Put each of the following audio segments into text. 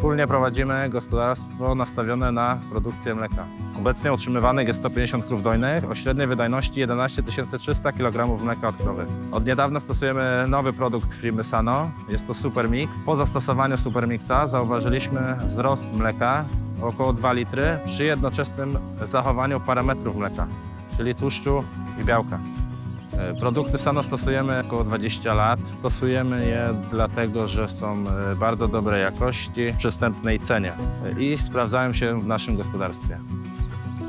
Wspólnie prowadzimy gospodarstwo nastawione na produkcję mleka. Obecnie utrzymywanych jest 150 krów dojnych o średniej wydajności 11 300 kg mleka od krowy. Od niedawna stosujemy nowy produkt firmy Sano. Jest to Supermix. Po zastosowaniu Supermixa zauważyliśmy wzrost mleka około 2 litry przy jednoczesnym zachowaniu parametrów mleka, czyli tłuszczu i białka. E, Produkty Sano stosujemy około 20 lat. Stosujemy je dlatego, że są e, bardzo dobrej jakości, przystępnej cenie e, i sprawdzają się w naszym gospodarstwie.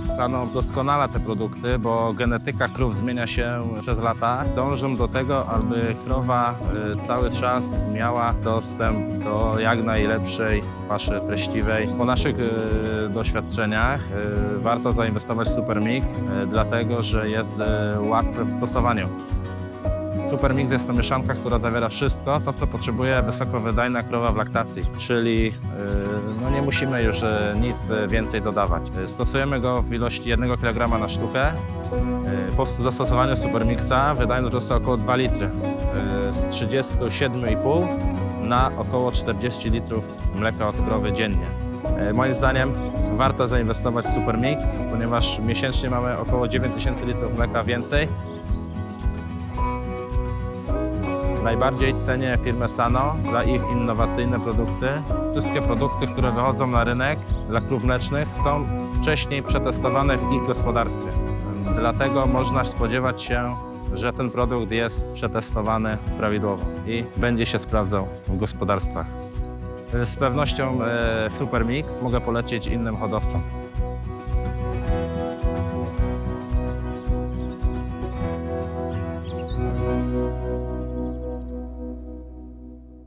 Sano doskonala te produkty, bo genetyka krów zmienia się przez lata. Dążą do tego, aby krowa e, cały czas miała dostęp do jak najlepszej paszy treściwej. Po naszych e, doświadczeniach e, warto zainwestować w Supermix, dlatego że jest łatwy w stosowaniu. Supermix jest to mieszanka, która zawiera wszystko to, co potrzebuje wysokowydajna krowa w laktacji, czyli musimy już e, nic e, więcej dodawać. E, Stosujemy go w ilości 1 kg na sztukę. Po zastosowaniu Supermixa wydajność wzrosła około 2 litry, z 37,5 na około 40 litrów mleka od krowy dziennie. Moim zdaniem warto zainwestować w Supermix, ponieważ miesięcznie mamy około 9000 litrów mleka więcej Najbardziej cenię firmę Sano za ich innowacyjne produkty. Wszystkie produkty, które wychodzą na rynek dla krów mlecznych są wcześniej przetestowane w ich gospodarstwie. Dlatego można spodziewać się, że ten produkt jest przetestowany prawidłowo i będzie się sprawdzał w gospodarstwach. Z pewnością e, Supermix mogę polecić innym hodowcom.